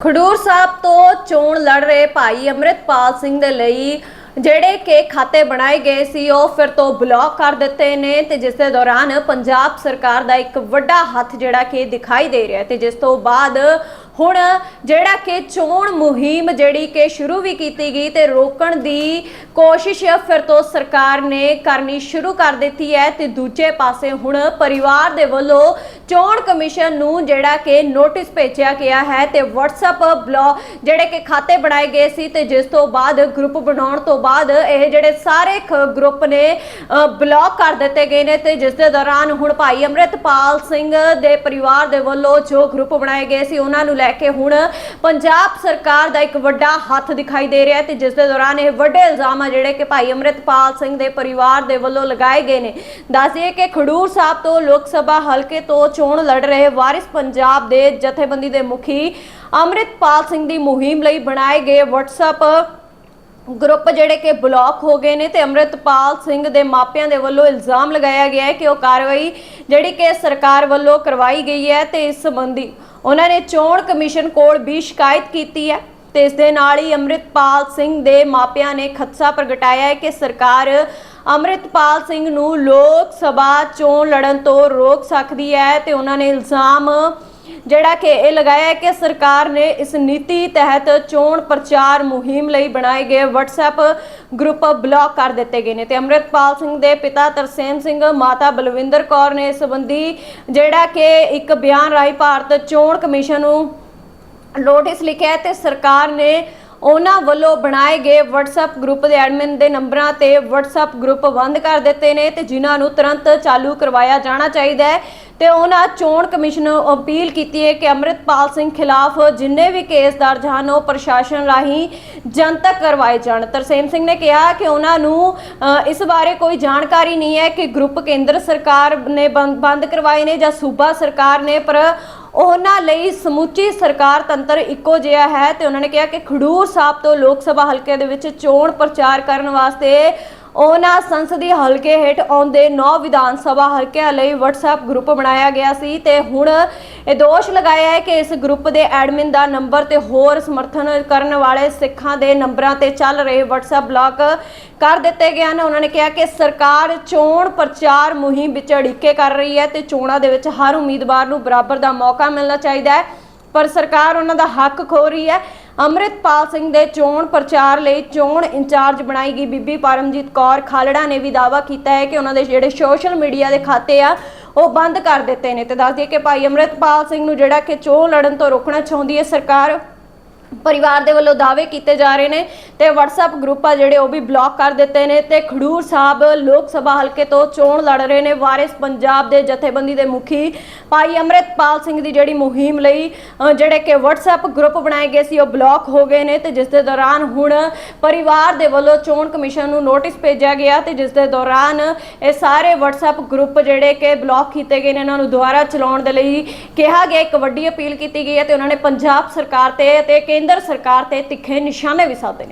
ਖਡੂਰ ਸਾਹਿਬ ਤੋਂ ਚੋਣ ਲੜ ਰਹੇ ਭਾਈ ਅੰਮ੍ਰਿਤਪਾਲ ਸਿੰਘ ਦੇ ਲਈ ਜਿਹੜੇ ਕਿ ਖਾਤੇ ਬਣਾਏ ਗਏ ਸੀ, ਉਹ ਫਿਰ ਤੋਂ ਬਲੌਕ ਕਰ ਦਿੱਤੇ ਨੇ ਤੇ ਜਿਸ ਦੇ ਦੌਰਾਨ ਪੰਜਾਬ ਸਰਕਾਰ ਦਾ ਇੱਕ ਵੱਡਾ ਹੱਥ ਜਿਹੜਾ ਕਿ ਦਿਖਾਈ ਦੇ ਰਿਹਾ ਤੇ ਜਿਸ ਤੋਂ ਬਾਅਦ ਹੁਣ ਜਿਹੜਾ ਕਿ ਚੋਣ ਮੁਹਿੰਮ ਜਿਹੜੀ ਕਿ ਸ਼ੁਰੂ ਵੀ ਕੀਤੀ ਗਈ ਤੇ ਰੋਕਣ ਦੀ ਕੋਸ਼ਿਸ਼ ਫਿਰ ਤੋਂ ਸਰਕਾਰ ਨੇ ਕਰਨੀ ਸ਼ੁਰੂ ਕਰ ਦਿੱਤੀ ਹੈ ਤੇ ਦੂਜੇ ਪਾਸੇ ਹੁਣ ਪਰਿਵਾਰ ਦੇ ਵੱਲੋਂ ਚੋਣ ਕਮਿਸ਼ਨ ਨੂੰ ਜਿਹੜਾ ਕਿ ਨੋਟਿਸ ਭੇਜਿਆ ਗਿਆ ਹੈ ਤੇ WhatsApp ਬਲੌਕ ਜਿਹੜੇ ਕਿ ਖਾਤੇ ਬਣਾਏ ਗਏ ਸੀ ਤੇ ਜਿਸ ਤੋਂ ਬਾਅਦ ਗਰੁੱਪ ਬਣਾਉਣ ਤੋਂ ਬਾਅਦ ਇਹ ਜਿਹੜੇ ਸਾਰੇ ਖ- ਗਰੁੱਪ ਨੇ ਅ, ਬਲੌਕ ਕਰ ਦਿੱਤੇ ਗਏ ਨੇ ਤੇ ਜਿਸ ਦੇ ਦੌਰਾਨ ਹੁਣ ਭਾਈ ਅੰਮ੍ਰਿਤਪਾਲ ਸਿੰਘ ਦੇ ਪਰਿਵਾਰ ਦੇ ਵੱਲੋਂ ਜੋ ਗਰੁੱਪ ਬਣਾਏ ਗਏ ਸੀ ਉਹਨਾਂ ਨੂੰ ਲੈ ਕੇ ਹੁਣ ਪੰਜਾਬ ਸਰਕਾਰ ਦਾ ਇੱਕ ਵੱਡਾ ਹੱਥ ਦਿਖਾਈ ਦੇ ਰਿਹਾ ਤੇ ਜਿਸ ਦੇ ਦੌਰਾਨ ਇਹ ਵੱਡੇ ਇਲਜ਼ਾਮ ਆ ਜਿਹੜੇ ਕਿ ਭਾਈ ਅੰਮ੍ਰਿਤਪਾਲ ਸਿੰਘ ਦੇ ਪਰਿਵਾਰ ਦੇ ਵੱਲੋਂ ਲਗਾਏ ਗਏ ਨੇ। ਦੱਸਦੀਏ ਕਿ ਖਡੂਰ ਸਾਹਿਬ ਤੋਂ ਲੋਕ ਸਭਾ ਹਲਕੇ ਤੋਂ ਚੋਣ ਲੜ ਰਹੇ ਵਾਰਿਸ ਪੰਜਾਬ ਦੇ ਜਥੇਬੰਦੀ ਦੇ ਮੁਖੀ ਅੰਮ੍ਰਿਤਪਾਲ ਸਿੰਘ ਦੀ ਮੁਹਿੰਮ ਲਈ ਬਣਾਏ ਗਏ WhatsApp ਗਰੁੱਪ ਜਿਹੜੇ ਕਿ ਬਲੌਕ ਹੋ ਗਏ ਨੇ ਤੇ ਅੰਮ੍ਰਿਤਪਾਲ ਸਿੰਘ ਦੇ ਮਾਪਿਆਂ ਦੇ ਵੱਲੋਂ ਇਲਜ਼ਾਮ ਲਗਾਇਆ ਗਿਆ ਹੈ ਕਿ ਉਹ ਕਾਰਵਾਈ ਜਿਹੜੀ ਕਿ ਸਰਕਾਰ ਵੱਲੋਂ ਕਰਵਾਈ ਗਈ ਹੈ ਤੇ ਇਸ ਸੰਬੰਧੀ ਉਹਨਾਂ ਨੇ ਚੋਣ ਕਮਿਸ਼ਨ ਕੋਲ ਵੀ ਸ਼ਿਕਾਇਤ ਕੀਤੀ ਹੈ ਤੇ ਇਸ ਦੇ ਨਾਲ ਹੀ ਅੰਮ੍ਰਿਤਪਾਲ ਸਿੰਘ ਦੇ ਮਾਪਿਆਂ ਨੇ ਖਦਸ਼ਾ ਪ੍ਰਗਟਾਇਆ ਹੈ ਕਿ ਸਰਕਾਰ ਅੰਮ੍ਰਿਤਪਾਲ ਸਿੰਘ ਨੂੰ ਲੋਕ ਸਭਾ ਚੋਣ ਲੜਨ ਤੋਂ ਰੋਕ ਸਕਦੀ ਹੈ ਤੇ ਉਹਨਾਂ ਨੇ ਇਲਜ਼ਾਮ ਜਿਹੜਾ ਕਿ ਇਹ ਲਗਾਇਆ ਹੈ ਕਿ ਸਰਕਾਰ ਨੇ ਇਸ ਨੀਤੀ ਤਹਿਤ ਚੋਣ ਪ੍ਰਚਾਰ ਮੁਹਿੰਮ ਲਈ ਬਣਾਏ ਗਏ WhatsApp ਗਰੁੱਪ ਬਲੌਕ ਕਰ ਦਿੱਤੇ ਗਏ ਨੇ ਤੇ ਅੰਮ੍ਰਿਤਪਾਲ ਸਿੰਘ ਦੇ ਪਿਤਾ ਤਰਸੇਮ ਸਿੰਘ, ਮਾਤਾ ਬਲਵਿੰਦਰ ਕੌਰ ਨੇ ਇਸ ਸੰਬੰਧੀ ਜਿਹੜਾ ਕਿ ਇੱਕ ਬਿਆਨ ਰਾਹੀਂ ਭਾਰਤ ਚੋਣ ਕਮਿਸ਼ਨ ਨੂੰ ਨੋਟਿਸ ਲਿਖਿਆ ਤੇ ਸਰਕਾਰ ਨੇ ਉਹਨਾਂ ਵੱਲੋਂ ਬਣਾਏ ਗਏ WhatsApp ਗਰੁੱਪ ਦੇ ਐਡਮਿਨ ਦੇ ਨੰਬਰਾਂ ਤੇ WhatsApp ਗਰੁੱਪ ਬੰਦ ਕਰ ਦਿੱਤੇ ਨੇ ਤੇ ਜਿਨ੍ਹਾਂ ਨੂੰ ਤੁਰੰਤ ਚਾਲੂ ਕਰਵਾਇਆ ਜਾਣਾ ਚਾਹੀਦਾ ਹੈ। ਤੇ ਉਹਨਾਂ ਚੋਣ ਕਮਿਸ਼ਨ ਨੂੰ ਅਪੀਲ ਕੀਤੀ ਹੈ ਕਿ ਅੰਮ੍ਰਿਤਪਾਲ ਸਿੰਘ ਖਿਲਾਫ ਜਿੰਨੇ ਵੀ ਕੇਸ ਦਰਜ ਹਨ, ਉਹ ਪ੍ਰਸ਼ਾਸਨ ਰਾਹੀਂ ਜਨਤਕ ਕਰਵਾਏ ਜਾਣ। ਤਰਸੇਮ ਸਿੰਘ ਨੇ ਕਿਹਾ ਕਿ ਉਹਨਾਂ ਨੂੰ ਇਸ ਬਾਰੇ ਕੋਈ ਜਾਣਕਾਰੀ ਨਹੀਂ ਹੈ ਕਿ ਗਰੁੱਪ ਕੇਂਦਰ ਸਰਕਾਰ ਨੇ ਬੰਦ ਬੰਦ ਕਰਵਾਏ ਨੇ ਜਾਂ ਸੂਬਾ ਸਰਕਾਰ ਨੇ, ਪਰ ਉਹਨਾਂ ਲਈ ਸਮੁੱਚੀ ਸਰਕਾਰ ਤੰਤਰ ਇੱਕੋ ਜਿਹਾ ਹੈ ਤੇ ਉਹਨਾਂ ਨੇ ਕਿਹਾ ਕਿ ਖਡੂਰ ਸਾਹਿਬ ਤੋਂ ਲੋਕ ਸਭਾ ਹਲਕੇ ਦੇ ਵਿੱਚ ਚੋਣ ਪ੍ਰਚਾਰ ਕਰਨ ਵਾਸਤੇ ਉਹਨਾਂ ਸੰਸਦੀ ਹਲਕੇ ਹੇਠ ਆਉਂਦੇ 9 ਵਿਧਾਨ ਸਭਾ ਹਲਕਿਆਂ ਲਈ WhatsApp ਗਰੁੱਪ ਬਣਾਇਆ ਗਿਆ ਸੀ ਤੇ ਹੁਣ ਇਹ ਦੋਸ਼ ਲਗਾਇਆ ਹੈ ਕਿ ਇਸ ਗਰੁੱਪ ਦੇ ਐਡਮਿਨ ਦਾ ਨੰਬਰ ਤੇ ਹੋਰ ਸਮਰਥਨ ਕਰਨ ਵਾਲੇ ਸਿੱਖਾਂ ਦੇ ਨੰਬਰਾਂ ਤੇ ਚੱਲ ਰਹੇ WhatsApp ਬਲੌਕ ਕਰ ਦਿੱਤੇ ਗਏ ਹਨ। ਉਹਨਾਂ ਨੇ ਕਿਹਾ ਕਿ ਸਰਕਾਰ ਚੋਣ ਪ੍ਰਚਾਰ ਮੁਹਿੰਮ ਵਿੱਚ ਅੜਿੱਕੇ ਕਰ ਰਹੀ ਹੈ ਤੇ ਚੋਣਾਂ ਦੇ ਵਿੱਚ ਹਰ ਉਮੀਦਵਾਰ ਨੂੰ ਬਰਾਬਰ ਦਾ ਮੌਕਾ ਮਿਲਣਾ ਚਾਹੀਦਾ ਹੈ, ਪਰ ਸਰਕਾਰ ਉਹਨਾਂ ਦਾ ਹੱਕ ਖੋ ਰਹੀ ਹੈ। ਅੰਮ੍ਰਿਤਪਾਲ ਸਿੰਘ ਦੇ ਚੋਣ ਪ੍ਰਚਾਰ ਲਈ ਚੋਣ ਇੰਚਾਰਜ ਬਣਾਈ ਗਈ ਬੀਬੀ ਪਰਮਜੀਤ ਕੌਰ ਖਾਲੜਾ ਨੇ ਵੀ ਦਾਅਵਾ ਕੀਤਾ ਹੈ ਕਿ ਉਹਨਾਂ ਦੇ ਜਿਹੜੇ ਸੋਸ਼ਲ ਮੀਡੀਆ ਦੇ ਖਾਤੇ ਆ, ਉਹ ਬੰਦ ਕਰ ਦਿੱਤੇ ਨੇ। ਤੇ ਦੱਸ ਦਈਏ ਕਿ ਭਾਈ ਅੰਮ੍ਰਿਤਪਾਲ ਸਿੰਘ ਨੂੰ ਜਿਹੜਾ ਕਿ ਚੋਣ ਲੜਨ ਤੋਂ ਰੋਕਣਾ ਚਾਹੁੰਦੀ ਹੈ, ਸਰਕਾਰ ਪਰਿਵਾਰ ਦੇ ਵੱਲੋਂ ਦਾਅਵੇ ਕੀਤੇ ਜਾ ਰਹੇ ਨੇ ਤੇ WhatsApp ਗਰੁੱਪ ਆ ਜਿਹੜੇ ਉਹ ਵੀ ਬਲੌਕ ਕਰ ਦਿੱਤੇ ਨੇ ਤੇ ਖਡੂਰ ਸਾਹਿਬ ਲੋਕ ਸਭਾ ਹਲਕੇ ਤੋਂ ਚੋਣ ਲੜ ਰਹੇ ਨੇ। ਵਾਰਿਸ ਪੰਜਾਬ ਦੇ ਜਥੇਬੰਦੀ ਦੇ ਮੁਖੀ ਭਾਈ ਅੰਮ੍ਰਿਤਪਾਲ ਸਿੰਘ ਦੀ ਜਿਹੜੀ ਮੁਹਿੰਮ ਲਈ ਜਿਹੜੇ ਕਿ WhatsApp ਗਰੁੱਪ ਬਣਾਏ ਗਏ ਸੀ, ਉਹ ਬਲੌਕ ਹੋ ਗਏ ਨੇ ਤੇ ਜਿਸ ਦੇ ਦੌਰਾਨ ਹੁਣ ਪਰਿਵਾਰ ਦੇ ਵੱਲੋਂ ਚੋਣ ਕਮਿਸ਼ਨ ਨੂੰ ਨੋਟਿਸ ਭੇਜਿਆ ਗਿਆ ਤੇ ਜਿਸ ਦੇ ਦੌਰਾਨ ਇਹ ਸਾਰੇ WhatsApp ਗਰੁੱਪ ਜਿਹੜੇ ਕਿ ਬਲੌਕ ਕੀਤੇ ਗਏ ਨੇ, ਇਹਨਾਂ ਨੂੰ ਦੁਬਾਰਾ ਚਲਾਉਣ ਦੇ ਲਈ ਕਿਹਾ ਗਿਆ। ਇੱਕ ਵੱਡੀ ਅਪੀਲ ਕੀਤੀ ਗਈ ਹੈ ਤੇ ਉਹਨਾਂ ਨੇ ਪੰਜਾਬ ਸਰਕਾਰ ਤੇ ਅਤੇ ਕੇਂਦਰ ਸਰਕਾਰ ਤੇ ਤਿੱਖੇ ਨਿਸ਼ਾਨੇ ਵੀ ਸਾਧੇ ਨੇ।